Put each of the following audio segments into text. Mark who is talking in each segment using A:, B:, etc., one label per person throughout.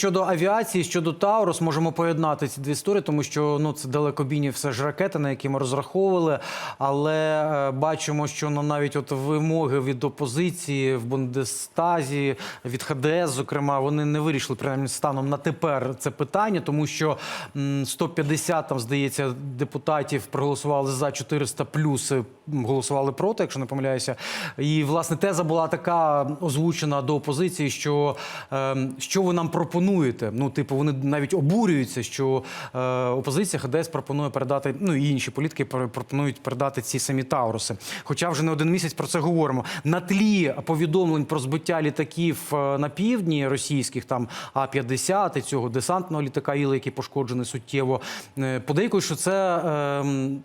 A: Щодо авіації, щодо Таурус, можемо поєднати ці дві історії, тому що ну це далекобійні все ж ракети, на які ми розраховували. Але е, бачимо, що ну, навіть от вимоги від опозиції в Бундестазі, від ХДС, зокрема, вони не вирішили принаймні станом на тепер це питання, тому що м, 150 там здається депутатів проголосували за 400 плюс е, голосували проти, якщо не помиляюся. І власне теза була така озвучена до опозиції, що е, що ви нам пропонуєте? Ну, типу, вони навіть обурюються, що е, опозиція ХДС пропонує передати, ну і інші політики пропонують передати ці самі Тауруси. Хоча вже не один місяць про це говоримо. На тлі повідомлень про збиття літаків е, на півдні російських, там А-50 і цього десантного літака Іли, який пошкоджений суттєво, е, подейкують, що це. Е,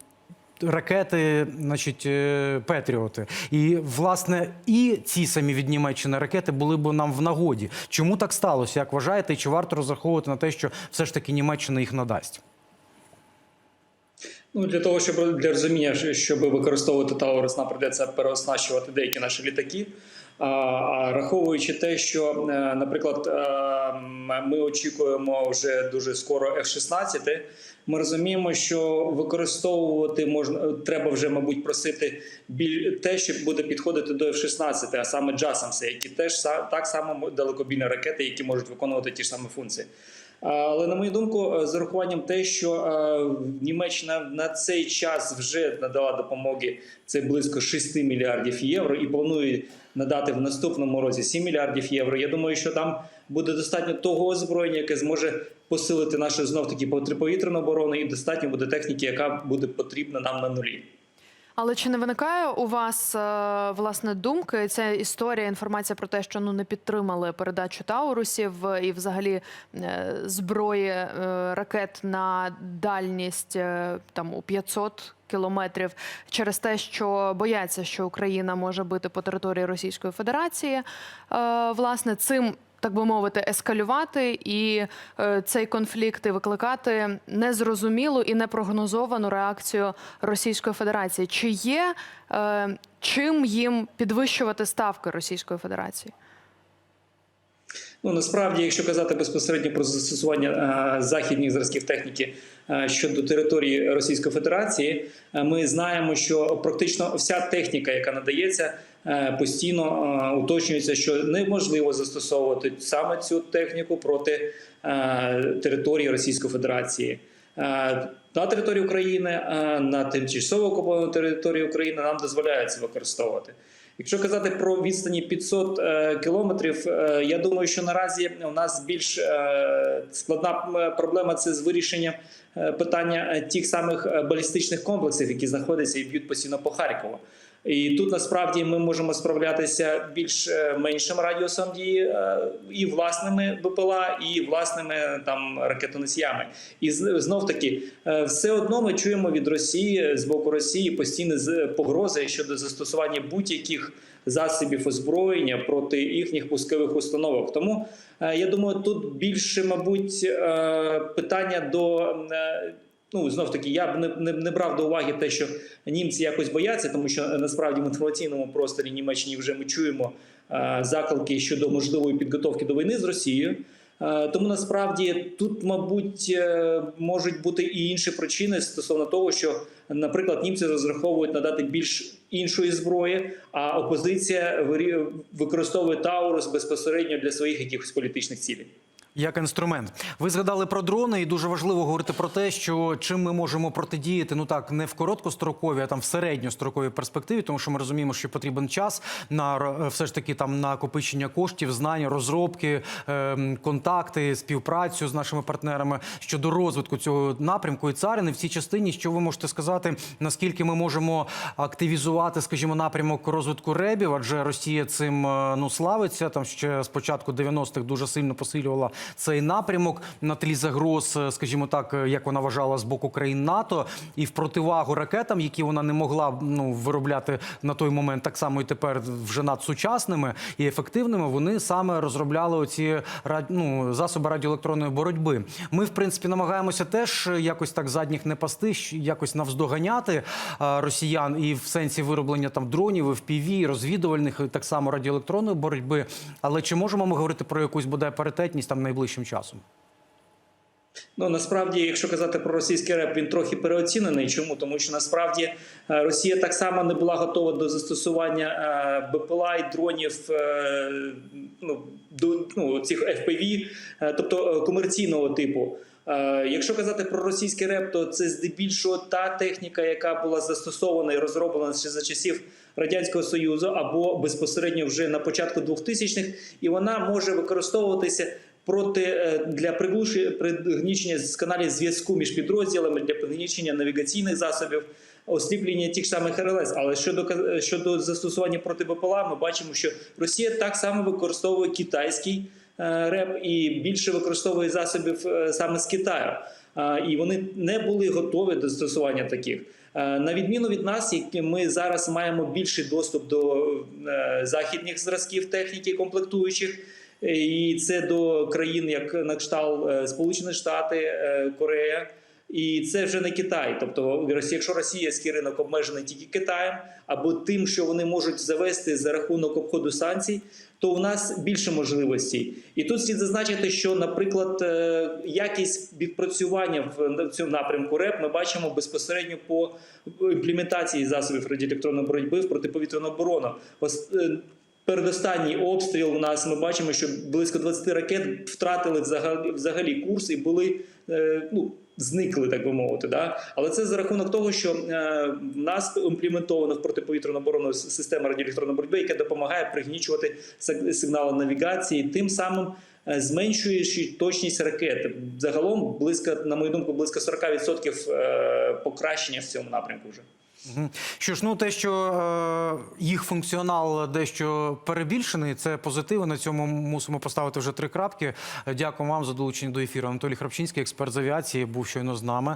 A: ракети, значить, е, Петріоти. І, власне, і ці самі від Німеччини ракети були б нам в нагоді. Чому так сталося? Як вважаєте, чи варто розраховувати на те, що все ж таки Німеччина їх надасть?
B: Ну для того, щоб для розуміння, щоб використовувати Таурус, нам придеться переоснащувати деякі наші літаки. Раховуючи те, що, е, наприклад, е, ми очікуємо вже дуже скоро F-16, ми розуміємо, що використовувати можна треба вже, мабуть, просити біль те, що буде підходити до F-16, а саме JASAMS, які теж так само далекобійні ракети, які можуть виконувати ті ж самі функції. Але на мою думку, е, з урахуванням те, що е, Німеччина на цей час вже надала допомоги це близько 6 мільярдів євро, і планує надати в наступному році 7 мільярдів євро. Я думаю, що там буде достатньо того озброєння, яке зможе посилити нашу знов таки протиповітряну оборону, і достатньо буде техніки, яка буде потрібна нам на нулі.
C: Але чи не виникає у вас е, власне думки? Ця історія, інформація про те, що ну не підтримали передачу Таурусів е, і взагалі е, зброї ракет на дальність там у 500 кілометрів через те, що бояться, що Україна може бити по території Російської Федерації. Власне, цим. Так би мовити, ескалювати і е, цей конфлікт і викликати незрозумілу і непрогнозовану реакцію Російської Федерації. Чи є е, чим їм підвищувати ставки Російської Федерації?
B: Ну насправді, якщо казати безпосередньо про застосування е, західних зразків техніки е, щодо території Російської Федерації, е, ми знаємо, що практично вся техніка, яка надається, постійно уточнюється, що неможливо застосовувати саме цю техніку проти території Російської Федерації. На території України, на тимчасово окупованій території України нам дозволяється використовувати. Якщо казати про відстані 500 е, кілометрів, е, я думаю, що наразі у нас більш е, складна проблема це з вирішенням питання тих самих балістичних комплексів, які знаходяться і б'ють постійно по Харкову. І тут насправді ми можемо справлятися більш е, меншим радіусом дії е, і власними БПЛА, і власними там ракетоносіями. І знов таки, е, все одно ми чуємо від Росії з боку Росії постійні погрози щодо застосування будь-яких засобів озброєння проти їхніх пускових установок. Тому я думаю, тут більше, мабуть, питання до. Ну, знов таки, я б не, не, не брав до уваги те, що німці якось бояться, тому що е, насправді в інформаційному просторі Німеччині вже ми чуємо е, заклики щодо можливої підготовки до війни з Росією. Е, Тому насправді тут, мабуть, е, можуть бути і інші причини стосовно того, що, наприклад, німці розраховують надати більш іншої зброї, а опозиція використовує Таурус безпосередньо для своїх якихось політичних цілей.
A: Як інструмент, ви згадали про дрони, і дуже важливо говорити про те, що чим ми можемо протидіяти, ну так не в короткостроковій, а там в середньостроковій перспективі, тому що ми розуміємо, що потрібен час на все ж таки там накопичення коштів, знань, розробки, ем, контакти, співпрацю з нашими партнерами щодо розвитку цього напрямку і царини в цій частині. Що ви можете сказати, наскільки ми можемо активізувати, скажімо, напрямок розвитку ребів? Адже Росія цим е, ну славиться. Там ще з початку 90-х дуже сильно посилювала цей напрямок на тлі загроз, е, скажімо так, е, як вона вважала з боку країн НАТО, і в противагу ракетам, які вона не могла ну виробляти на той момент, так само і тепер вже надсучасними і ефективними. Вони саме розробляли оці ну, засоби радіоелектронної боротьби. Ми, в принципі, намагаємося теж якось так задніх не пасти, якось навздоганяти росіян і в сенсі вироблення там дронів, FPV, розвідувальних так само радіоелектронної боротьби. Але чи можемо ми говорити про якусь бодай паритетність там найближчим часом?
B: Ну насправді, якщо казати про російський реп, він трохи переоцінений. Чому? Тому що насправді е, Росія так само не була готова до застосування е, БПЛА і дронів е, ну, до ну, цих е, тобто комерційного типу. Якщо казати про російський реп, то це здебільшого та техніка, яка була застосована і розроблена ще за часів Радянського Союзу, або безпосередньо вже на початку 2000-х, і вона може використовуватися проти е, для пригнічення з каналів зв'язку між підрозділами для пригнічення навігаційних засобів. Осліплення тих самих РЛС, але щодо щодо застосування проти БПЛА, ми бачимо, що Росія так само використовує китайський е, РЕП і більше використовує засобів е, саме з Китаю. І вони не були готові до застосування таких. На відміну від нас, які ми зараз маємо більший доступ до західних зразків техніки комплектуючих. І це до країн, як на кшталт е, Сполучені Штати, е, Корея. І це вже не Китай. Тобто, якщо Російський ринок обмежений тільки Китаєм або тим, що вони можуть завести за рахунок обходу санкцій, то у нас більше можливостей. І тут слід зазначити, що, наприклад, е, якість відпрацювання в цьому напрямку РЕП ми бачимо безпосередньо по імплементації засобів радіоелектронної боротьби в протиповітряну оборону. Ос- Передостанній обстріл у нас ми бачимо, що близько 20 ракет втратили взагалі, взагалі курс і були е, ну, зникли, так би мовити. Да? Але це за рахунок того, що е, в нас імплементовано в протиповітряну оборону система радіоелектронної боротьби, яка допомагає пригнічувати сигнали навігації, тим самим е, зменшуючи точність ракет. Загалом близько, на мою думку, близько 40% е, покращення в цьому напрямку вже.
A: Що ж, ну те, що е, їх функціонал дещо перебільшений, це позитиви. На цьому мусимо поставити вже три крапки. Дякую вам за долучення до ефіру. Анатолій Храпчинський, експерт з авіації, був щойно з нами.